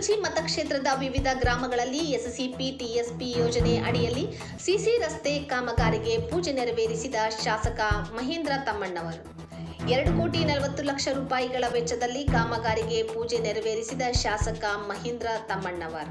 ಕುಡಚಿ ಮತಕ್ಷೇತ್ರದ ವಿವಿಧ ಗ್ರಾಮಗಳಲ್ಲಿ ಎಸ್ಸಿಪಿ ಟಿಎಸ್ಪಿ ಯೋಜನೆ ಅಡಿಯಲ್ಲಿ ಸಿಸಿ ರಸ್ತೆ ಕಾಮಗಾರಿಗೆ ಪೂಜೆ ನೆರವೇರಿಸಿದ ಶಾಸಕ ಮಹೇಂದ್ರ ತಮ್ಮಣ್ಣವರು. ಎರಡು ಕೋಟಿ ನಲವತ್ತು ಲಕ್ಷ ರೂಪಾಯಿಗಳ ವೆಚ್ಚದಲ್ಲಿ ಕಾಮಗಾರಿಗೆ ಪೂಜೆ ನೆರವೇರಿಸಿದ ಶಾಸಕ ಮಹೇಂದ್ರ ತಮ್ಮಣ್ಣವರ್.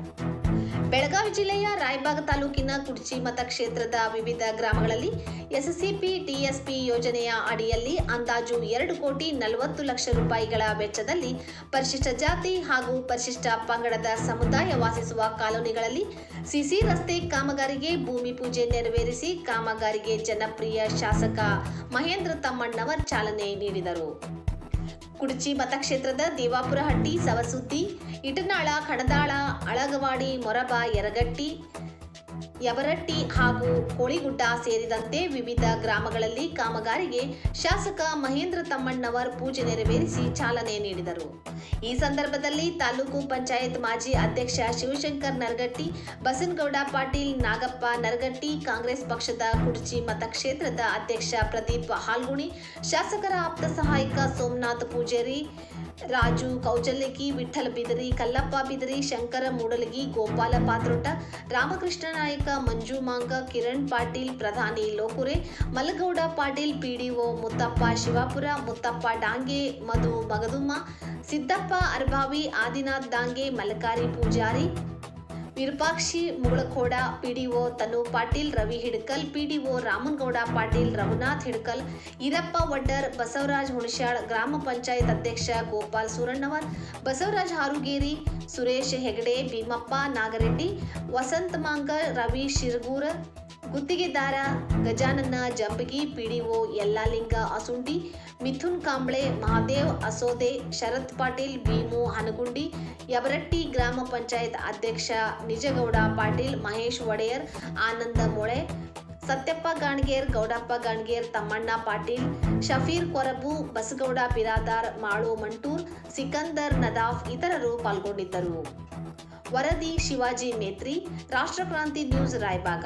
ಬೆಳಗಾವಿ ಜಿಲ್ಲೆಯ ರಾಯಬಾಗ ತಾಲೂಕಿನ ಕುರ್ಚಿ ಮತಕ್ಷೇತ್ರದ ವಿವಿಧ ಗ್ರಾಮಗಳಲ್ಲಿ ಎಸ್ಸಿಪಿ ಟಿಎಸ್ಪಿ ಯೋಜನೆಯ ಅಡಿಯಲ್ಲಿ ಅಂದಾಜು ಎರಡು ಕೋಟಿ ನಲವತ್ತು ಲಕ್ಷ ರೂಪಾಯಿಗಳ ವೆಚ್ಚದಲ್ಲಿ ಪರಿಶಿಷ್ಟ ಜಾತಿ ಹಾಗೂ ಪರಿಶಿಷ್ಟ ಪಂಗಡದ ಸಮುದಾಯ ವಾಸಿಸುವ ಕಾಲೋನಿಗಳಲ್ಲಿ ಸಿಸಿ ರಸ್ತೆ ಕಾಮಗಾರಿಗೆ ಭೂಮಿ ಪೂಜೆ ನೆರವೇರಿಸಿ ಕಾಮಗಾರಿಗೆ ಜನಪ್ರಿಯ ಶಾಸಕ ಮಹೇಂದ್ರ ತಮ್ಮಣ್ಣವರ್ ಚಾಲನೆ ನೀಡಿದರು. ಕುಡಚಿ ಮತಕ್ಷೇತ್ರದ ದೇವಾಪುರಹಟ್ಟಿ ಸವಸುದ್ದಿ ಇಟನಾಳ ಕಣದಾಳ ಅಳಗವಾಡಿ ಮೊರಬ ಯರಗಟ್ಟಿ ಯವರಟ್ಟಿ ಹಾಗೂ ಕೋಳಿಗುಡ್ಡ ಸೇರಿದಂತೆ ವಿವಿಧ ಗ್ರಾಮಗಳಲ್ಲಿ ಕಾಮಗಾರಿಗೆ ಶಾಸಕ ಮಹೇಂದ್ರ ತಮ್ಮಣ್ಣವರ್ ಪೂಜೆ ನೆರವೇರಿಸಿ ಚಾಲನೆ ನೀಡಿದರು. ಈ ಸಂದರ್ಭದಲ್ಲಿ ತಾಲೂಕು ಪಂಚಾಯತ್ ಮಾಜಿ ಅಧ್ಯಕ್ಷ ಶಿವಶಂಕರ್ ನರಗಟ್ಟಿ, ಬಸನಗೌಡ ಪಾಟೀಲ್ ನಾಗಪ್ಪ ನರಗಟ್ಟಿ, ಕಾಂಗ್ರೆಸ್ ಪಕ್ಷದ ಕುರ್ಚಿ ಮತಕ್ಷೇತ್ರದ ಅಧ್ಯಕ್ಷ ಪ್ರದೀಪ್ ಹಾಲ್ಗುಣಿ, ಶಾಸಕರ ಆಪ್ತ ಸಹಾಯಕ ಸೋಮನಾಥ್ ಪೂಜಾರಿ ರಾಜು ಕೌಚಲ್ಯಕಿ ವಿಠಲ ಬಿದರಿ, ಕಲ್ಲಪ್ಪ ಬಿದರಿ, ಶಂಕರ, ಮೂಡಲಗಿ, ಗೋಪಾಲ ಪಾತ್ರೋಟ ರಾಮಕೃಷ್ಣ ನಾಯಕ, ಮಂಜು ಮಾಂಗ, ಕಿರಣ್ ಪಾಟೀಲ್, ಪ್ರಧಾನಿ Lokure, Malagouda Patil, PDO, Muttappa Shivapura, Muttappa Dange, Madhu Magadumma, Siddappa Arbhavi Adinath Dange Malakari Pujari Virupakshi, Mugalkhod, PDO, Tanu Patil, Ravi Hidkal, PDO, Ramanagouda, Patil, Raghunath Hidkal, Irappa Waddar, Basavaraj Hunashal ಗ್ರಾಮ ಪಂಚಾಯತ್ ಅಧ್ಯಕ್ಷ ಗೋಪಾಲ್ ಸೂರಣ್ಣವರ್, ಬಸವರಾಜ್ ಹಾರುಗೇರಿ, ಸುರೇಶ್ ಹೆಗಡೆ ಭೀಮಪ್ಪ ನಾಗರೆಡ್ಡಿ, ವಸಂತ ಮಾಂಗರ್ ರವಿ ಶಿರಗೂರ ಗುತ್ತಿಗೆದಾರ Gajanana Jambagi PDO Yallalinga Asundi, Mithun Kamble, Mahadev Asode, ಶರತ್ ಪಾಟೀಲ್, ಭೀಮು ಹನಗುಂಡಿ, ಯಬರಟ್ಟಿ ಗ್ರಾಮ ಪಂಚಾಯತ್ ಅಧ್ಯಕ್ಷ ನಿಜಗೌಡ ಪಾಟೀಲ್, ಮಹೇಶ್ ಒಡೆಯರ್, ಆನಂದ ಮೊಳೆ, ಸತ್ಯಪ್ಪ ಗಾಣ್ಗೇರ್, ಗೌಡಪ್ಪ ಗಾಣ್ಗೇರ್, ತಮ್ಮಣ್ಣ ಪಾಟೀಲ್, ಶಫೀರ್ ಕೊರಬು, ಬಸಗೌಡ ಬಿರಾದಾರ್, ಮಾಳು ಮಂಟೂರ್, ಸಿಕಂದರ್ ನದಾಫ್ ಇತರರು ಪಾಲ್ಗೊಂಡಿದ್ದರು. ವರದಿ Shivaji Metri Rashtrakranti news Raybag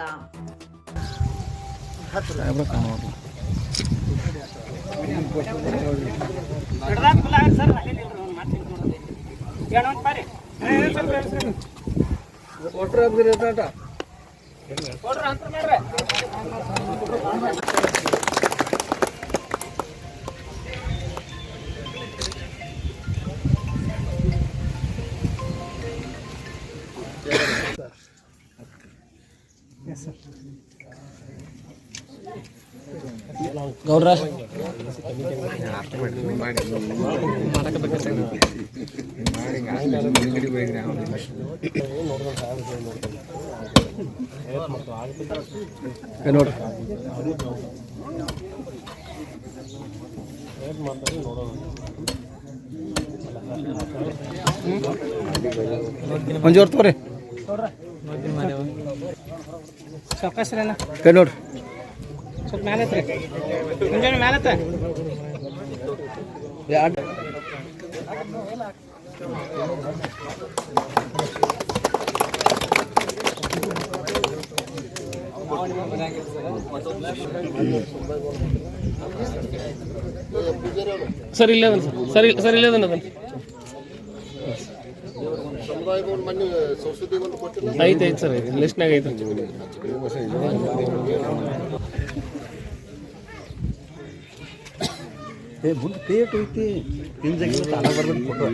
Yes, sir. ಗೌಡ್ರ? ನೋಡ್ರಿ ಮಂಜೂರ್ ತೋರಿ. ಕೈ ನೋಡ್ರಿ ಸ್ವಲ್ಪ ಮ್ಯಾಲೆ ಹತ್ರಿ. ಮುಂಜಾನೆ ಮ್ಯಾಲೆ ಹತ್ತ ಸರಿ ಸರ್ ಇಲ್ಲೇ ಸರ್ ಸರ್ ಸರ್ ಅದನ್ನ ಅದನ್ನ. ಐತೆ ಐತೆ ಸರ್, ಐತೆ. ಲಿಸ್ಟ್ನಾಗ ಐತೆ ಏ ಮುಂದೆ ಪೇಟ್ ಐತಿ. ಹಿಂಜಾಗಿ ತಾನ ಬರ್ದು ಫೋಟೋ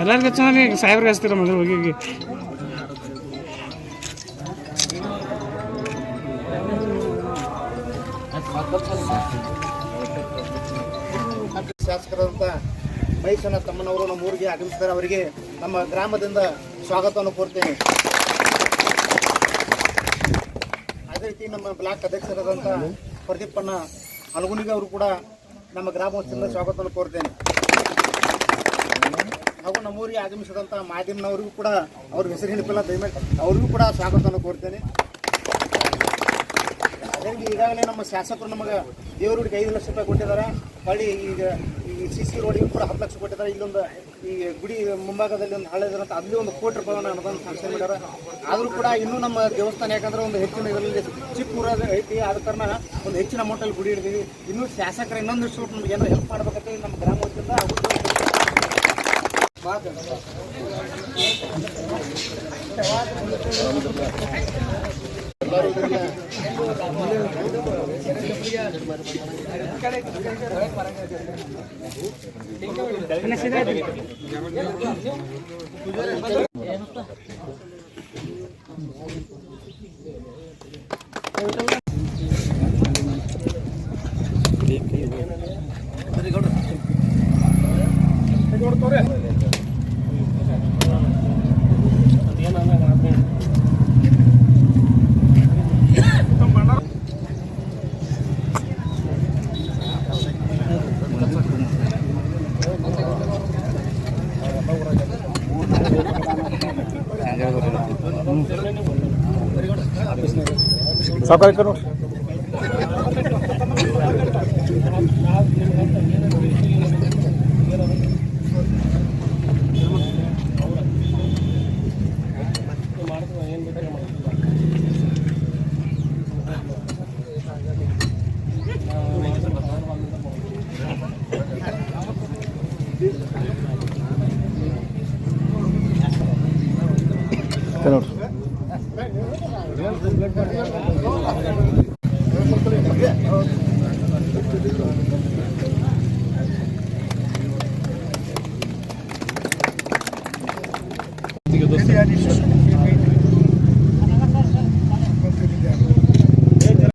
ಎಲ್ಲರಿಗೂ ಚೆನ್ನಾಗಿ ಸಾಹೇಬ್ರಿಗೆ ಹಚ್ತೀರ ಮೊದಲು ಹೋಗಿ ಹೋಗಿ. ಮಹೇಶನ ತಮ್ಮನವರು ನಮ್ಮ ಊರಿಗೆ ಆಗಮಿಸಿದ್ದಾರೆ. ಅವರಿಗೆ ನಮ್ಮ ಗ್ರಾಮದಿಂದ ಸ್ವಾಗತವನ್ನು ಕೋರ್ತೇನೆ. ಅದೇ ರೀತಿ ನಮ್ಮ ಬ್ಲಾಕ್ ಅಧ್ಯಕ್ಷರಾದಂಥ ಪ್ರದೀಪಣ್ಣ ಅಲಗುನಿಗೆ ಅವರು ಕೂಡ ನಮ್ಮ ಗ್ರಾಮದಿಂದ ಸ್ವಾಗತವನ್ನು ಕೋರ್ತೇನೆ. ಹಾಗೂ ನಮ್ಮೂರಿಗೆ ಆಗಮಿಸಿದಂಥ ಮಾಧ್ಯಮನವರಿಗೂ ಕೂಡ ಅವ್ರ ಹೆಸರು ನೆನಪಿಲ್ಲ ದಯಮಾಡಿ ಅವ್ರಿಗೂ ಕೂಡ ಸ್ವಾಗತವನ್ನು ಕೋರ್ತೇನೆ. ಅದೇ ರೀತಿ ಈಗಾಗಲೇ ನಮ್ಮ ಶಾಸಕರು ನಮಗೆ ದೇವರಿಗೆ ಐದು ಲಕ್ಷ ರೂಪಾಯಿ ಕೊಟ್ಟಿದ್ದಾರೆ. ಹೊಳ್ಳಿ ಈಗ ಈ ಸಿ ಸಿ ರೋಡಿಗೆ ಕೂಡ ಹತ್ತು ಲಕ್ಷ ಕೊಟ್ಟಿದ್ದಾರೆ. ಇಲ್ಲೊಂದು ಈ ಗುಡಿ ಮುಂಭಾಗದಲ್ಲಿ ಒಂದು ಹಳೆ ಇದ್ರಂತ ಅಲ್ಲಿ ಒಂದು ಕೋಟಿ ರೂಪಾಯಿ ಅನುದಾನ ಸಾಂಕ್ಷನ್ ಮಾಡ್ಯಾರ ಆದರೂ ಕೂಡ ಇನ್ನೂ ನಮ್ಮ ದೇವಸ್ಥಾನ ಯಾಕಂದ್ರೆ ಒಂದು ಹೆಚ್ಚಿನ ಇದರಲ್ಲಿ ಚಿಕ್ಕ ಊರ ಐತಿ ಆದ ಕಾರಣ ಒಂದು ಹೆಚ್ಚಿನ ಅಮೌಂಟಲ್ಲಿ ಗುಡಿ ಇಡ್ತೀವಿ ಇನ್ನೂ ಶಾಸಕರ ಇನ್ನೊಂದಿಷ್ಟು ನಮ್ಗೆ ಏನಾರು ಹೆಲ್ಪ್ ಮಾಡ್ಬೇಕಂತ ನಮ್ಮ ಗ್ರಾಮ ವತಿಯಿಂದ ಭಾಳ ¿Qué सावकार करू.